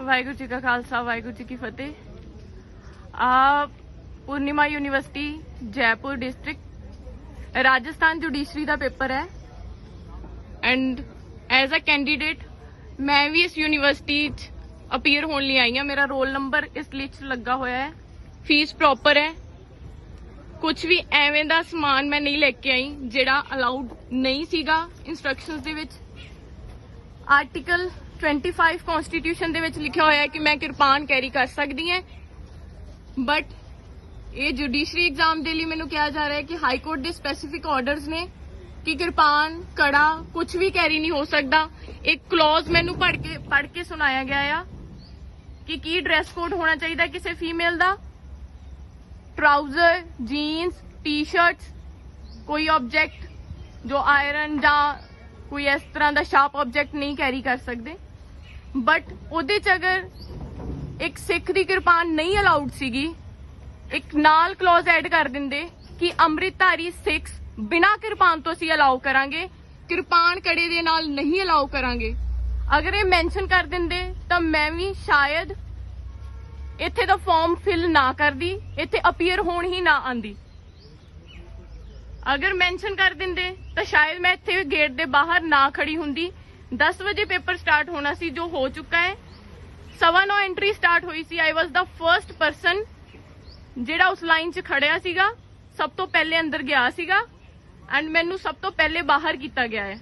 ਵਾਹਿਗੁਰੂ ਜੀ ਕਾ ਖਾਲਸਾ, ਵਾਹਿਗੁਰੂ ਜੀ ਕੀ ਫਤਿਹ। ਆ Poornima university, Jaipur district, Rajasthan judiciary ਦਾ ਪੇਪਰ ਹੈ। ਐਂਡ ਐਜ਼ ਅ ਕੈਂਡੀਡੇਟ ਮੈਂ ਵੀ ਇਸ ਯੂਨੀਵਰਸਿਟੀ 'ਚ ਅਪੀਅਰ ਹੋਣ ਲਈ ਆਈ ਹਾਂ। ਮੇਰਾ ਰੋਲ ਨੰਬਰ ਇਸ ਲਿਸਟ 'ਚ ਲੱਗਾ ਹੋਇਆ ਹੈ। ਫੀਸ ਪ੍ਰੋਪਰ ਹੈ। ਕੁਝ ਵੀ ਐਵੇਂ ਦਾ ਸਮਾਨ ਮੈਂ ਨਹੀਂ ਲੈ ਕੇ ਆਈ, ਜਿਹੜਾ ਅਲਾਉਡ ਨਹੀਂ ਸੀਗਾ ਇਨਸਟਰਕਸ਼ਨਸ ਦੇ ਵਿੱਚ। ਆਰਟੀਕਲ 25 ਕਨਸਟੀਟਿਊਸ਼ਨ ਦੇ ਵਿੱਚ ਲਿਖਿਆ ਹੋਇਆ ਹੈ ਕਿ ਮੈਂ ਕਿਰਪਾਨ ਕੈਰੀ ਕਰ ਸਕਦੀ ਹਾਂ। ਬਟ ਇਹ ਜੁਡੀਸ਼ਰੀ ਐਗਜ਼ਾਮ ਦੇ ਲਈ ਮੈਨੂੰ ਕਿਹਾ ਜਾ ਰਿਹਾ ਹੈ ਕਿ ਹਾਈ ਕੋਰਟ ਦੇ ਸਪੈਸੀਫਿਕ ਆਰਡਰਸ ਨੇ ਕਿ ਕਿਰਪਾਨ, ਕੜਾ ਕੁਝ ਵੀ ਕੈਰੀ ਨਹੀਂ ਹੋ ਸਕਦਾ। ਇੱਕ ਕਲੌਜ਼ ਮੈਨੂੰ ਪੜ੍ਹ ਕੇ ਪੜ੍ਹ ਕੇ ਸੁਣਾਇਆ ਗਿਆ ਆ ਕਿ ਕੀ ਡਰੈਸ ਕੋਡ ਹੋਣਾ ਚਾਹੀਦਾ ਕਿਸੇ ਫੀਮੇਲ ਦਾ? ਟਰਾਊਜ਼ਰ ਜੀਨਸ ਟੀ-ਸ਼ਰਟਸ ਕੋਈ ਆਬਜੈਕਟ ਜੋ ਆਇਰਨ ਜਾਂ ਕੋਈ ਇਸ ਤਰ੍ਹਾਂ ਦਾ ਸ਼ਾਰਪ ਆਬਜੈਕਟ ਨਹੀਂ ਕੈਰੀ ਕਰ ਸਕਦੇ। ਬਟ ਉਹਦੇ ਚ ਅਗਰ ਇੱਕ ਸਿੱਖ ਦੀ ਕਿਰਪਾਨ ਨਹੀਂ ਅਲਾਉਡ ਸੀਗੀ, ਇੱਕ ਨਾਲ ਕਲੌਜ਼ ਐਡ ਕਰ ਦਿੰਦੇ ਕਿ ਅੰਮ੍ਰਿਤਧਾਰੀ ਸਿੱਖ ਬਿਨਾਂ ਕਿਰਪਾਨ ਤੋਂ ਅਸੀਂ ਅਲਾਉ ਕਰਾਂਗੇ, ਕਿਰਪਾਨ ਕੜੇ ਦੇ ਨਾਲ ਨਹੀਂ ਅਲਾਉ ਕਰਾਂਗੇ। ਅਗਰ ਇਹ ਮੈਂਸ਼ਨ ਕਰ ਦਿੰਦੇ, ਤਾਂ ਮੈਂ ਵੀ ਸ਼ਾਇਦ ਇੱਥੇ ਦਾ ਫਾਰਮ ਫਿਲ ਨਾ ਕਰਦੀ, ਇੱਥੇ ਅਪੀਅਰ ਹੋਣ ਹੀ ਨਾ ਆਂਦੀ। ਅਗਰ ਮੈਂਸ਼ਨ ਕਰ ਦਿੰਦੇ, ਤਾਂ ਸ਼ਾਇਦ ਮੈਂ ਇੱਥੇ ਗੇਟ ਦੇ ਬਾਹਰ ਨਾ ਖੜੀ ਹੁੰਦੀ 10 ਵਜੇ ਪੇਪਰ ਸਟਾਰਟ ਹੋਣਾ ਸੀ ਜੋ ਹੋ ਚੁੱਕਾ ਹੈ ਸਵਾ ਨੋ ਐਂਟਰੀ ਸਟਾਰਟ ਹੋਈ ਸੀ ਆਈ ਵਾਸ ਦਾ ਫਰਸਟ ਪਰਸਨ ਜਿਹੜਾ ਉਸ ਲਾਈਨ 'ਚ ਖੜਿਆ ਸੀਗਾ ਸਭ ਤੋਂ ਪਹਿਲੇ ਅੰਦਰ ਗਿਆ ਸੀਗਾ ਐਂਡ ਮੈਨੂੰ ਸਭ ਤੋਂ ਪਹਿਲੇ ਬਾਹਰ ਕੀਤਾ ਗਿਆ ਹੈ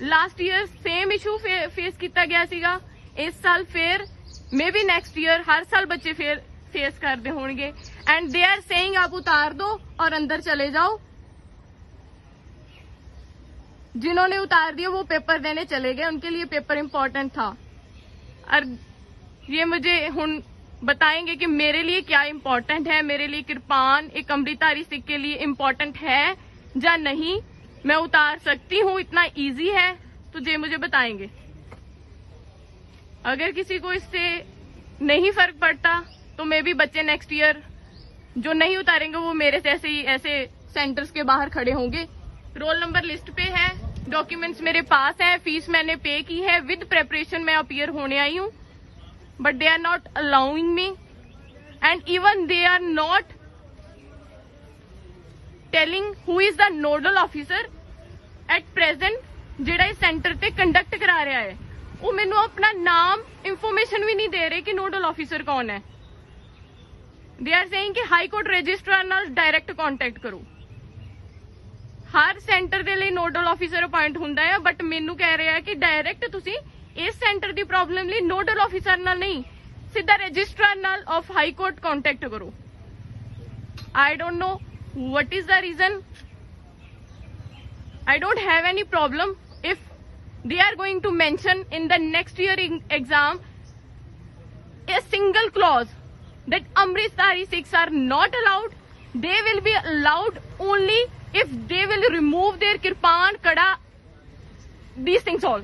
last year same issue face ਕੀਤਾ ਗਿਆ ਸੀਗਾ ਇਸ ਸਾਲ ਫੇਰ ਮੇਬੀ ਨੈਕਸਟ ਈਅਰ ਹਰ ਸਾਲ ਬੱਚੇ ਫੇਰ ਫੇਸ ਕਰਦੇ ਹੋਣਗੇ। ਐਂਡ ਦੇ ਆਰ ਸੇਇੰਗ ਆਪ ਉਤਾਰ ਦੋ ਔਰ ਅੰਦਰ ਚਲੇ ਜਾਓ जिन्होंने उतार दिया, वो पेपर देने चले गए। उनके लिए पेपर इंपॉर्टेंट था। और ये मुझे हुन बताएँगे कि मेरे लिए क्या इम्पोर्टेंट है। मेरे लिए कृपान, एक अमृतारी सिख के लिए इंपॉर्टेंट है या नहीं, मैं उतार सकती हूँ। इतना इजी है तो ये मुझे बताएँगे। अगर किसी को इससे नहीं फ़र्क पड़ता तो मे भी बच्चे नेक्स्ट ईयर जो नहीं उतारेंगे, वो मेरे से ऐसे ही, ऐसे सेंटर्स के बाहर खड़े होंगे। रोल नंबर लिस्ट पे है। डॉक्यूमेंट्स मेरे पास है फीस मैंने पे की है विद प्रेपरेशन मैं अपियर होने आई हूँ but they are not allowing me and even they are not telling who is the nodal officer at present ਜਿਹੜਾ ਇਸ ਸੈਂਟਰ ਤੇ ਕੰਡਕਟ ਕਰਾ ਰਿਹਾ ਹੈ ਉਹ ਮੈਨੂੰ ਆਪਣਾ ਨਾਮ ਇਨਫੋਰਮੇਸ਼ਨ ਵੀ ਨਹੀਂ ਦੇ ਰਹੇ ਕਿ ਨੋਡਲ ਆਫੀਸਰ ਕੌਣ ਹੈ ਦੇ ਆਰ ਸੇਇੰਗ ਕਿ ਹਾਈ ਕੋਰਟ ਰਜਿਸਟਰਾਰ ਨਾਲ ਡਾਇਰੈਕਟ ਕੰਟੈਕਟ ਕਰੋ ਹਰ ਸੈਂਟਰ ਦੇ ਲਈ ਨੋਡਲ ਆਫੀਸਰ ਅਪਾਇੰਟ ਹੁੰਦਾ ਹੈ ਬਟ ਮੈਨੂੰ ਕਹਿ ਰਿਹਾ ਕਿ ਡਾਇਰੈਕਟ ਤੁਸੀਂ ਇਸ ਸੈਂਟਰ ਦੀ ਪ੍ਰੋਬਲਮ ਲਈ ਨੋਡਲ ਆਫੀਸਰ ਨਾਲ ਨਹੀਂ ਸਿੱਧਾ ਰਜਿਸਟਰਾਰ ਨਾਲ ਆਫ ਹਾਈ ਕੋਰਟ ਕੰਟੈਕਟ ਕਰੋ I don't know what is the reason I don't have any problem if they are going to mention in the next year in- exam a single clause that Amritari Sikhs are not allowed. They will be allowed only if they will remove their kirpan, kada, these things all.